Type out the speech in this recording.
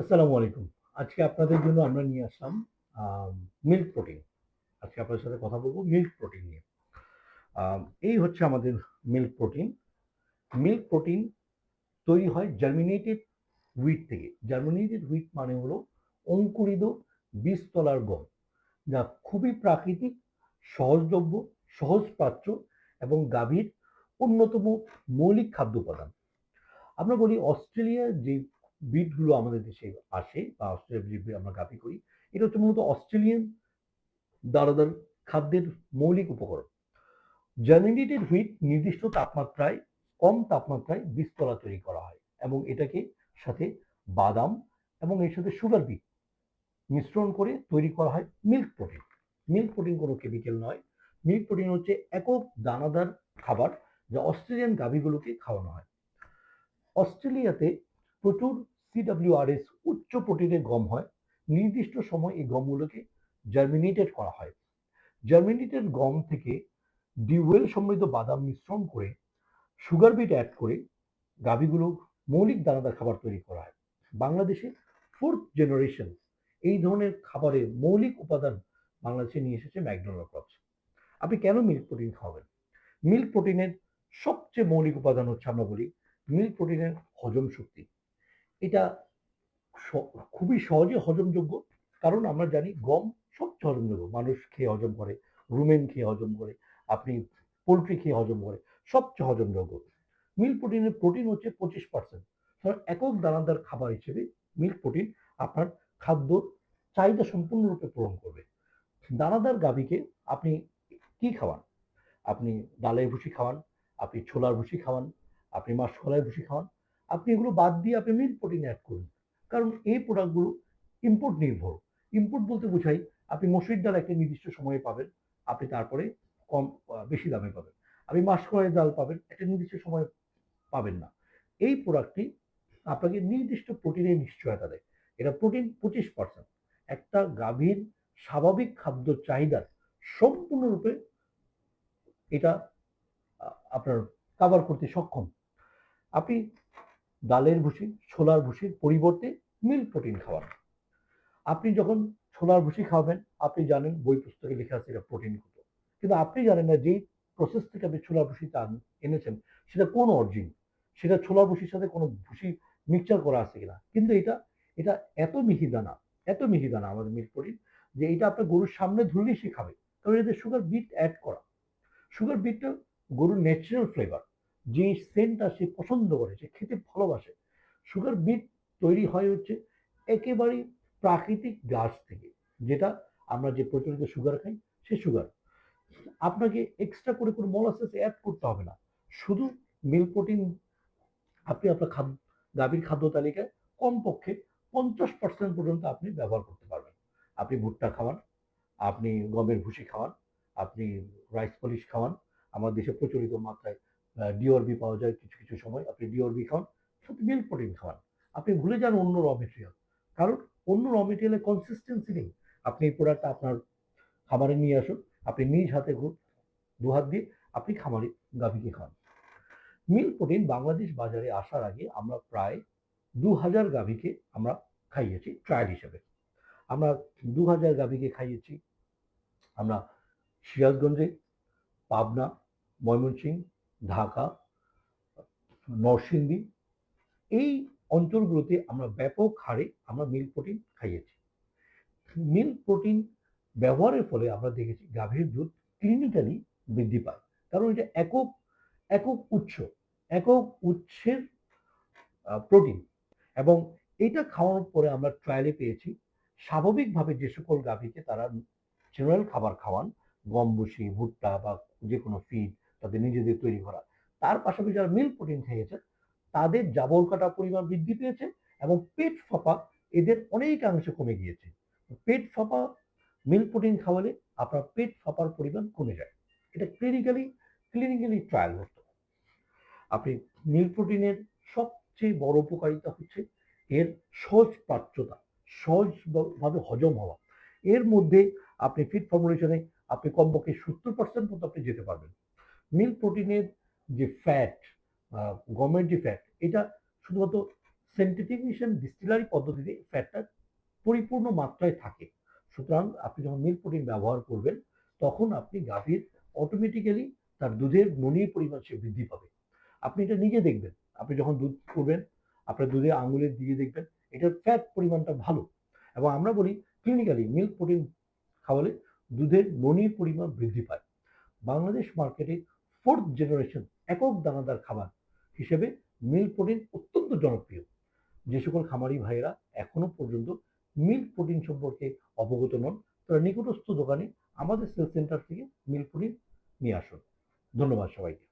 আসসালামু আলাইকুম। আজকে আপনাদের জন্য আমরা নিয়ে আসলাম মিল্ক প্রোটিন আজকে আপনাদের সাথে কথা বলব মিল্ক প্রোটিন নিয়ে। এই হচ্ছে আমাদের মিল্ক প্রোটিন মিল্ক প্রোটিন তৈরি হয় জার্মিনেটেড হুইট থেকে। জার্মিনেটেড হুইট মানে হলো অঙ্কুরিত বীজতলার গম, যা খুবই প্রাকৃতিক, সহজলভ্য সহজ প্রাচ্য এবং গাভীর অন্যতম মৌলিক খাদ্য উপাদান। আমরা বলি অস্ট্রেলিয়ার যে ব্রিডগুলো আমাদের দেশে আসে বা অস্ট্রেলিয়ার ব্রিড আমরা গাভী করি। এটা হচ্ছে মূলত অস্ট্রেলিয়ান দানাদার খাদ্যের মৌলিক উপকরণ। জার্মিনেটেড হুইট নির্দিষ্ট তাপমাত্রায়, কম তাপমাত্রায় বীজতলা তৈরি করা হয় এবং এটাকে সাথে বাদাম এবং এর সাথে সুগার বিট মিশ্রণ করে তৈরি করা হয় মিল্ক প্রোটিন মিল্ক প্রোটিন কোনো কেমিক্যাল নয়। মিল্ক প্রোটিন হচ্ছে একক দানাদার খাবার যা অস্ট্রেলিয়ান গাভীগুলোকে খাওয়ানো হয়। অস্ট্রেলিয়াতে প্রচুর সিডাব্লিউআরএস উচ্চ প্রোটিনের গম হয়। নির্দিষ্ট সময় এই গমগুলোকে জার্মিনেটেড করা হয়। জার্মিনেটেড গম থেকে ডিওয়েল সমৃদ্ধ বাদাম মিশ্রণ করে সুগার বিট অ্যাড করে গাভীগুলো মৌলিক দানাদার খাবার তৈরি করা হয়। বাংলাদেশে ফোর্থ জেনারেশন এই ধরনের খাবারের মৌলিক উপাদান বাংলাদেশে নিয়ে এসেছে ম্যাকডোনাল্ড ক্রপস আপনি কেন মিল্ক প্রোটিন খাওয়াবেন? মিল্ক প্রোটিনের সবচেয়ে মৌলিক উপাদান হচ্ছে আমরা বলি মিল্ক প্রোটিনের হজম শক্তি। এটা খুবই সহজে হজমযোগ্য। কারণ আমরা জানি গম সবচেয়ে হজমযোগ্য। মানুষ খেয়ে হজম করে, রুমেন খেয়ে হজম করে, আপনি পোলট্রি খেয়ে হজম করে, সবচেয়ে হজমযোগ্য। মিল্ক প্রোটিনের প্রোটিন হচ্ছে পঁচিশ পার্সেন্ট একক দানাদার খাবার হিসেবে মিল্ক প্রোটিন আপনার খাদ্য চাহিদা সম্পূর্ণরূপে পূরণ করবে। দানাদার গাভীকে আপনি কি খাওয়ান? আপনি ডালের ভুসি খাওয়ান, আপনি ছোলার ভুসি খাওয়ান, আপনি মাসকলাইয়ের ভুসি খাওয়ান আপনি এগুলো বাদ দিয়ে আপনি মিল্ক প্রোটিন অ্যাড করুন। কারণ এই প্রোডাক্টগুলো ইম্পোর্ট নির্ভর। ইম্পোর্ট বলতে বোঝাই আপনি মসুরির ডাল একটা নির্দিষ্ট সময়ে পাবেন, আপনি তারপরে কম বেশি দামে পাবেন। আপনি মাসকলাইয়ের ডাল পাবেন, একটা নির্দিষ্ট সময়ে পাবেন না। এই প্রোডাক্টটি আপনাকে নির্দিষ্ট প্রোটিনের নিশ্চয়তা দেয়। এটা প্রোটিন পঁচিশ পার্সেন্ট একটা গাভীর স্বাভাবিক খাদ্য চাহিদার সম্পূর্ণরূপে এটা আপনার কাভার করতে সক্ষম। আপনি ডালের ভুসি, ছোলার ভুসির পরিবর্তে মিল্ক প্রোটিন খাওয়ান। আপনি যখন ছোলার ভুসি খাওয়াবেন আপনি জানেন বই পুস্তকে লেখা আছে এটা প্রোটিন কত। কিন্তু আপনি জানেন না যেই প্রসেস থেকে আপনি ছোলার ভুসিটা আন- এনেছেন, সেটা কোন অরিজিন সেটা ছোলার ভুসির সাথে কোনো ভুসি মিক্সচার করা আছে কিনা? কিন্তু এটা এটা এত মিহি দানা, এত মিহি দানা আমাদের মিল্ক প্রোটিন যে এটা আপনার গরুর সামনে ধরলেই সে খাবে। কারণ এতে সুগার বিট অ্যাড করা। সুগার বিটটা গরুর ন্যাচারাল ফ্লেভার যে সেন্টটা সে পছন্দ করে, সে খেতে ভালোবাসে। সুগার বিট তৈরি হয় হচ্ছে একেবারেই প্রাকৃতিক গাছ থেকে, যেটা আমরা যে প্রচলিত সুগার খাই, সে সুগার আপনাকে এক্সট্রা করে কোনো মলাসেস অ্যাড করতে হবে না। শুধু মিল প্রোটিন আপনি আপনার খাদ্য গাভীর খাদ্য তালিকায় কমপক্ষে পঞ্চাশ পার্সেন্ট পর্যন্ত আপনি ব্যবহার করতে পারবেন। আপনি ভুট্টা খাওয়ান, আপনি গমের ভুসি খাওয়ান, আপনি রাইস পলিশ খাওয়ান। আমার দেশে প্রচলিত মাত্রায় ডিওরবি পাওয়া যায় কিছু কিছু সময়। আপনি ডিওরবি খাওয়ান সাথে মিল্ক প্রোটিন খাওয়ান আপনি ভুলে যান অন্য র মেটেরিয়াল কারণ অন্য র মেটেরিয়ালের কনসিস্টেন্সি নেই। আপনি এই প্রোডাক্টটা আপনার খাবারে নিয়ে আসুন, আপনি নিজ হাতে ঘুর দু হাত দিয়ে আপনি খামারে গাভীকে খান। মিল্ক প্রোটিন বাংলাদেশ বাজারে আসার আগে আমরা প্রায় দু হাজার গাভীকে আমরা খাইয়েছি ট্রায়াল হিসেবে। আমরা দু হাজার গাভীকে খাইয়েছি। আমরা সিরাজগঞ্জে, পাবনা, ময়মনসিংহ ঢাকা, নরসিংদী, এই অঞ্চলগুলোতে আমরা ব্যাপক হারে আমরা মিল্ক প্রোটিন খাইয়েছি। মিল্ক প্রোটিন ব্যবহারের ফলে আমরা দেখেছি গাভীর দুধ ক্লিনিক্যালি বৃদ্ধি পায়। কারণ এটা একক একক উৎস, একক উৎসের প্রোটিন এবং এটা খাওয়ানোর পরে আমরা ট্রায়ালে পেয়েছি, স্বাভাবিকভাবে যে সকল গাভীকে তারা ন্যাচারাল খাবার খাওয়ান গম ভুট্টা বা যে কোনো ফিড তাদের নিজেদের তৈরি করা। তার পাশাপাশি যারা মিল্ক প্রোটিন খেয়েছে তাদের জাবর কাটা পরিমাণ বৃদ্ধি পেয়েছে এবং পেট ফাঁপা এদের অনেকাংশে কমে গিয়েছে। পেট ফাঁপা মিল্ক প্রোটিন খাওয়ালে আপনার পেট ফাঁপার পরিমাণ কমে যায়। এটা ক্লিনিক্যালি ক্লিনিক্যালি ট্রায়াল হতো আপনি মিল প্রোটিনের সবচেয়ে বড় উপকারিতা হচ্ছে এর সহজ প্রাচ্যতা সহজভাবে হজম হওয়া। এর মধ্যে আপনি ফিট ফর্মুলেশনে আপনি কমপক্ষে সত্তর পার্সেন্ট পর্যন্ত আপনি যেতে পারবেন। মিল্ক প্রোটিনের যে ফ্যাট গমের যে ফ্যাট এটা শুধুমাত্র সেন্টিফিকেশন ডিস্টিলারি পদ্ধতিতে ফ্যাটটা পরিপূর্ণ মাত্রায় থাকে। সুতরাং আপনি যখন মিল্ক প্রোটিন ব্যবহার করবেন, তখন আপনি গাভীর অটোমেটিক্যালি তার দুধের ননির পরিমাণ সে বৃদ্ধি পাবে। আপনি এটা নিজে দেখবেন। আপনি যখন দুধ করবেন, আপনার দুধে আঙুলের দিয়ে দেখবেন, এটার ফ্যাট পরিমাণটা ভালো। এবং আমরা বলি ক্লিনিক্যালি মিল্ক প্রোটিন খাওয়ালে দুধের ননির পরিমাণ বৃদ্ধি পায়। বাংলাদেশ মার্কেটে ফোর্থ জেনারেশন একক দানাদার খাবার হিসেবে মিল প্রোটিন অত্যন্ত জনপ্রিয়। যে সকল খামারি ভাইয়েরা এখনও পর্যন্ত মিল প্রোটিন সম্পর্কে অবগত নন, তারা নিকটস্থ দোকানে আমাদের সেল সেন্টার থেকে মিল প্রোটিন নিয়ে আসুন। ধন্যবাদ সবাইকে।